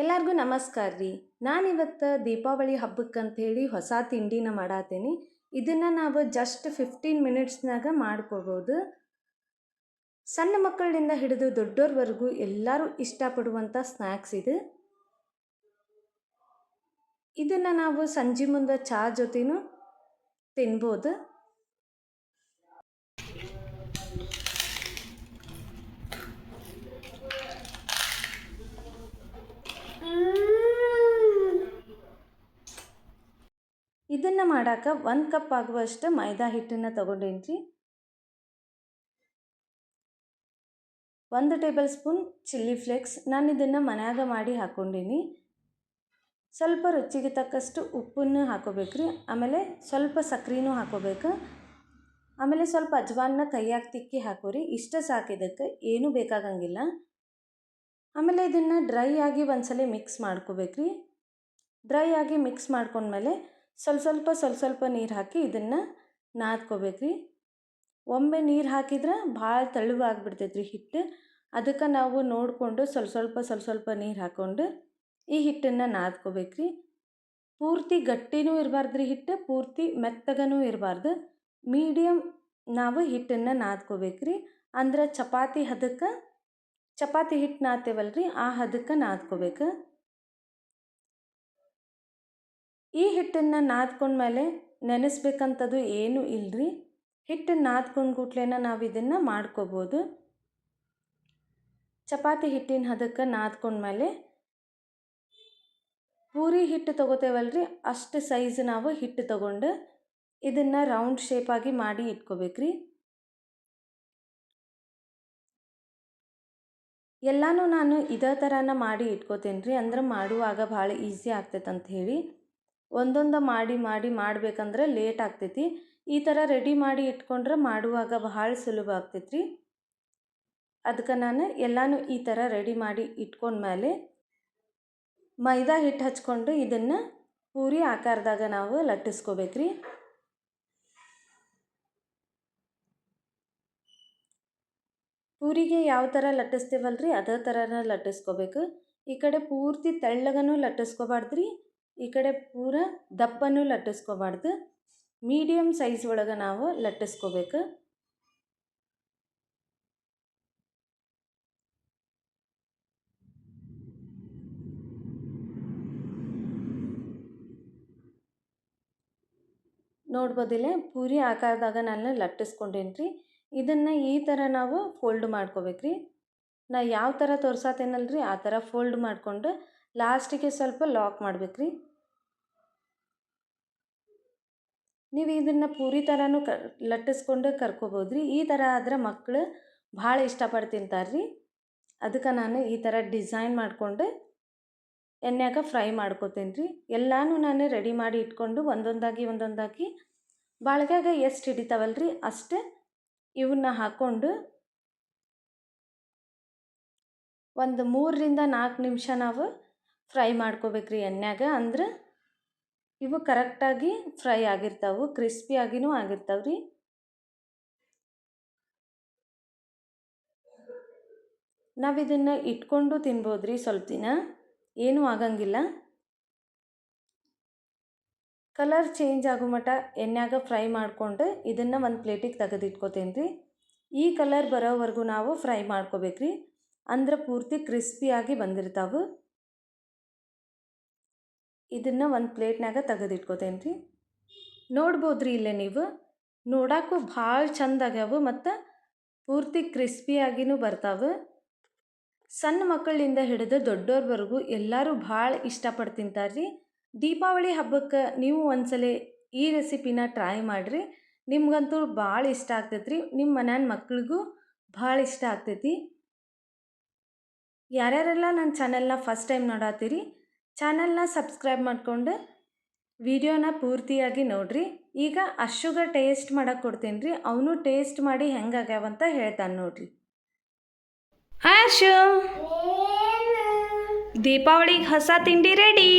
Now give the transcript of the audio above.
ಎಲ್ಲರಿಗೂ ನಮಸ್ಕಾರ ರೀ. ನಾನಿವತ್ತು ದೀಪಾವಳಿ ಹಬ್ಬಕ್ಕೆ ಅಂಥೇಳಿ ಹೊಸ ತಿಂಡಿನ ಮಾಡಾತೀನಿ. ಇದನ್ನು ನಾವು ಜಸ್ಟ್ ಫಿಫ್ಟೀನ್ ಮಿನಿಟ್ಸ್ನಾಗ ಮಾಡ್ಕೋಬೋದು. ಸಣ್ಣ ಮಕ್ಕಳಿಂದ ಹಿಡಿದು ದೊಡ್ಡೋರ್ವರೆಗೂ ಎಲ್ಲರೂ ಇಷ್ಟಪಡುವಂಥ ಸ್ನ್ಯಾಕ್ಸ್ ಇದು. ಇದನ್ನು ನಾವು ಸಂಜೆ ಮುಂದೆ ಚಾ ಜೊತೆನೂ ತಿನ್ಬೋದು. ಇದನ್ನು ಮಾಡಾಕ ಒಂದು ಕಪ್ ಆಗುವಷ್ಟು ಮೈದಾ ಹಿಟ್ಟನ್ನು ತೊಗೊಂಡೇನಿ ರೀ ಒಂದು ಟೇಬಲ್ ಸ್ಪೂನ್ ಚಿಲ್ಲಿ ಫ್ಲೇಕ್ಸ್ ನಾನು ಇದನ್ನು ಮನ್ಯಾಗ ಮಾಡಿ ಹಾಕ್ಕೊಂಡೀನಿ ಸ್ವಲ್ಪ ರುಚಿಗೆ ತಕ್ಕಷ್ಟು ಉಪ್ಪನ್ನು ಹಾಕೋಬೇಕು ರೀ ಆಮೇಲೆ ಸ್ವಲ್ಪ ಸಕ್ರೆನೂ ಹಾಕೋಬೇಕು. ಆಮೇಲೆ ಸ್ವಲ್ಪ ಅಜ್ವಾನ್ನ ಕೈಯಾಗಿ ತಿಕ್ಕಿ ಹಾಕೋರಿ. ಇಷ್ಟ ಸಾಕು ಇದಕ್ಕೆ. ಏನೂ ಬೇಕಾಗಂಗಿಲ್ಲ. ಆಮೇಲೆ ಇದನ್ನು ಡ್ರೈ ಆಗಿ ಒಂದ್ಸಲ ಮಿಕ್ಸ್ ಮಾಡ್ಕೋಬೇಕು ರೀ ಡ್ರೈ ಆಗಿ ಮಿಕ್ಸ್ ಮಾಡ್ಕೊಂಡ್ಮೇಲೆ ಸ್ವಲ್ಪ ಸ್ವಲ್ಪ ಸ್ವಲ್ಪ ಸ್ವಲ್ಪ ನೀರು ಹಾಕಿ ಇದನ್ನು ನಾದ್ಕೋಬೇಕು ರೀ ಒಮ್ಮೆ ನೀರು ಹಾಕಿದ್ರೆ ಭಾಳ ತೆಳುವಾಗ್ಬಿಡ್ತೈತೆ ರೀ ಹಿಟ್ಟು. ಅದಕ್ಕೆ ನಾವು ನೋಡಿಕೊಂಡು ಸ್ವಲ್ಪ ಸ್ವಲ್ಪ ಸ್ವಲ್ಪ ಸ್ವಲ್ಪ ನೀರು ಹಾಕ್ಕೊಂಡು ಈ ಹಿಟ್ಟನ್ನು ನಾದ್ಕೋಬೇಕು ರೀ ಪೂರ್ತಿ ಗಟ್ಟಿನೂ ಇರಬಾರ್ದು ರೀ ಹಿಟ್ಟು, ಪೂರ್ತಿ ಮೆತ್ತಗನೂ ಇರಬಾರ್ದು. ಮೀಡಿಯಮ್ ನಾವು ಹಿಟ್ಟನ್ನು ನಾದ್ಕೋಬೇಕು ರೀ ಅಂದ್ರೆ ಚಪಾತಿ ಹದಕ್ಕೆ, ಚಪಾತಿ ಹಿಟ್ಟು ನಾದ್ತೇವಲ್ಲ ಆ ಹದಕ್ಕೆ ನಾದ್ಕೋಬೇಕು. ಈ ಹಿಟ್ಟನ್ನು ನಾದ್ಕೊಂಡ್ಮೇಲೆ ನೆನೆಸ್ಬೇಕಂಥದ್ದು ಏನೂ ಇಲ್ಲರಿ ಹಿಟ್ಟು ನಾದ್ಕೊಂಡು ಕೂಟ್ಲೇನ ನಾವು ಇದನ್ನು ಮಾಡ್ಕೋಬೋದು. ಚಪಾತಿ ಹಿಟ್ಟಿನ ಹದಕ್ಕೆ ನಾದ್ಕೊಂಡ್ಮೇಲೆ ಪೂರಿ ಹಿಟ್ಟು ತೊಗೋತೇವಲ್ರಿ? ಅಷ್ಟು ಸೈಜ್ ನಾವು ಹಿಟ್ಟು ತೊಗೊಂಡು ಇದನ್ನು ರೌಂಡ್ ಶೇಪಾಗಿ ಮಾಡಿ ಇಟ್ಕೋಬೇಕ್ರಿ. ಎಲ್ಲನೂ ನಾನು ಇದೇ ಥರನ ಮಾಡಿ ಇಟ್ಕೋತೇನೆ ರೀ ಅಂದ್ರೆ ಮಾಡುವಾಗ ಭಾಳ ಈಸಿ ಆಗ್ತೈತೆ ಅಂತ ಹೇಳಿ. ಒಂದೊಂದು ಮಾಡಿ ಮಾಡಿ ಮಾಡಬೇಕಂದ್ರೆ ಲೇಟ್ ಆಗ್ತೈತಿ. ಈ ಥರ ರೆಡಿ ಮಾಡಿ ಇಟ್ಕೊಂಡ್ರೆ ಮಾಡುವಾಗ ಭಾಳ ಸುಲಭ ಆಗ್ತೈತೆ ರೀ ಅದಕ್ಕೆ ನಾನು ಎಲ್ಲಾನು ಈ ಥರ ರೆಡಿ ಮಾಡಿ ಇಟ್ಕೊಂಡ್ಮೇಲೆ ಮೈದಾ ಹಿಟ್ಟು ಹಚ್ಕೊಂಡು ಇದನ್ನು ಪೂರಿ ಆಕಾರದಾಗ ನಾವು ಲಟ್ಟಿಸ್ಕೋಬೇಕ್ರಿ. ಪೂರಿಗೆ ಯಾವ ಥರ ಲಟ್ಟಿಸ್ತೀವಲ್ರಿ ಅದೇ ಥರನ ಲಟ್ಟಿಸ್ಕೋಬೇಕು. ಈ ಕಡೆ ಪೂರ್ತಿ ತೆಳ್ಳಗನೂ ಲಟ್ಟಿಸ್ಕೋಬಾರ್ದು ರೀ ಈ ಕಡೆ ಪೂರ ದಪ್ಪನೂ ಲಟ್ಟಿಸ್ಕೋಬಾರ್ದು. ಮೀಡಿಯಮ್ ಸೈಜ್ ಒಳಗೆ ನಾವು ಲಟ್ಟಿಸ್ಕೋಬೇಕು. ನೋಡ್ಬೋದಿಲ್ಲ, ಪೂರಿ ಆಕಾರದಾಗ ನಾನು ಲಟ್ಟಿಸ್ಕೊಂಡೇನಿ ರೀ ಇದನ್ನು ಈ ಥರ ನಾವು ಫೋಲ್ಡ್ ಮಾಡ್ಕೋಬೇಕು ರೀ ನಾ ಯಾವ ಥರ ತೋರ್ಸಾತೇನಲ್ರಿ, ಆ ಥರ ಫೋಲ್ಡ್ ಮಾಡಿಕೊಂಡು ಲಾಸ್ಟಿಗೆ ಸ್ವಲ್ಪ ಲಾಕ್ ಮಾಡ್ಬೇಕು ರೀ ನೀವು ಇದನ್ನು ಪೂರಿ ಥರನೂ ಕ, ಲಟ್ಟಿಸ್ಕೊಂಡು ಕರ್ಕೋಬೋದು ರೀ ಈ ಥರ ಆದ್ರೆ ಮಕ್ಕಳು ಭಾಳ ಇಷ್ಟಪಟ್ಟು ತಿಂತಾರೆ ರೀ ಅದಕ್ಕೆ ನಾನು ಈ ಥರ ಡಿಸೈನ್ ಮಾಡಿಕೊಂಡು ಎಣ್ಣೆಯಾಗ ಫ್ರೈ ಮಾಡ್ಕೋತೀನಿ ರೀ ಎಲ್ಲನೂ ನಾನು ರೆಡಿ ಮಾಡಿ ಇಟ್ಕೊಂಡು ಒಂದೊಂದಾಗಿ ಒಂದೊಂದಾಗಿ ಬಾಳ್ಗ್ಯಾಗ ಎಷ್ಟು ಹಿಡಿತಾವಲ್ಲ ರೀ ಅಷ್ಟು ಇವನ್ನ ಹಾಕ್ಕೊಂಡು ಒಂದು ಮೂರರಿಂದ ನಾಲ್ಕು ನಿಮಿಷ ನಾವು ಫ್ರೈ ಮಾಡ್ಕೋಬೇಕ್ರಿ ಎಣ್ಣೆಯಾಗ. ಅಂದ್ರೆ ಇವು ಕರೆಕ್ಟಾಗಿ ಫ್ರೈ ಆಗಿರ್ತಾವೆ ಕ್ರಿಸ್ಪಿಯಾಗಿನೂ ಆಗಿರ್ತಾವೆ ರೀ. ನಾವು ಇದನ್ನು ಇಟ್ಕೊಂಡು ತಿನ್ಬೋದು ರೀ ಸ್ವಲ್ಪ ದಿನ. ಏನೂ ಆಗಂಗಿಲ್ಲ. ಕಲರ್ ಚೇಂಜ್ ಆಗೋ ಮಟ್ಟ ಎಣ್ಣೆಯಾಗ ಫ್ರೈ ಮಾಡಿಕೊಂಡು ಇದನ್ನು ಒಂದು ಪ್ಲೇಟಿಗೆ ತೆಗೆದಿಟ್ಕೋತೇನೆ ರೀ. ಈ ಕಲರ್ ಬರೋವರೆಗೂ ನಾವು ಫ್ರೈ ಮಾಡ್ಕೋಬೇಕ್ರಿ. ಅಂದ್ರೆ ಪೂರ್ತಿ ಕ್ರಿಸ್ಪಿಯಾಗಿ ಬಂದಿರ್ತಾವೆ. ಇದನ್ನು ಒಂದು ಪ್ಲೇಟ್ನಾಗ ತೆಗೆದಿಟ್ಕೋತೇನೆ ರೀ ನೋಡ್ಬೋದು ರೀ ಇಲ್ಲೇ ನೀವು. ನೋಡೋಕ್ಕೂ ಭಾಳ ಚಂದ ಆಗ್ಯಾವು ಮತ್ತು ಪೂರ್ತಿ ಕ್ರಿಸ್ಪಿಯಾಗಿನೂ ಬರ್ತಾವೆ. ಸಣ್ಣ ಮಕ್ಕಳಿಂದ ಹಿಡಿದು ದೊಡ್ಡೋರ್ವರೆಗೂ ಎಲ್ಲರೂ ಭಾಳ ಇಷ್ಟಪಟ್ಟು ತಿಂತಾರೆ ರೀ ದೀಪಾವಳಿ ಹಬ್ಬಕ್ಕೆ ನೀವು ಒಂದ್ಸಲ ಈ ರೆಸಿಪಿನ ಟ್ರೈ ಮಾಡಿರಿ. ನಿಮ್ಗಂತೂ ಭಾಳ ಇಷ್ಟ ಆಗ್ತೈತೆ ರೀ ನಿಮ್ಮ ಮನ್ಯಾನ ಮಕ್ಳಿಗೂ ಭಾಳ ಇಷ್ಟ ಆಗ್ತೈತಿ. ಯಾರ್ಯಾರೆಲ್ಲ ನನ್ನ ಚಾನೆಲ್ನ ಫಸ್ಟ್ ಟೈಮ್ ನೋಡತ್ತೀರಿ ಚಾನಲ್ನ ಸಬ್ಸ್ಕ್ರೈಬ್ ಮಾಡಿಕೊಂಡು ವಿಡಿಯೋನ ಪೂರ್ತಿಯಾಗಿ ನೋಡಿರಿ. ಈಗ ಅಶುಗ ಟೇಸ್ಟ್ ಮಾಡಕ್ಕೆ ಕೊಡ್ತೀನಿ ರೀ. ಅವನು ಟೇಸ್ಟ್ ಮಾಡಿ ಹೆಂಗಾಗ್ಯಾವಂತ ಹೇಳ್ತಾನೆ ನೋಡ್ರಿ. ಆಶು ದೀಪಾವಳಿಗೆ ಹೊಸ ತಿಂಡಿ ರೆಡಿ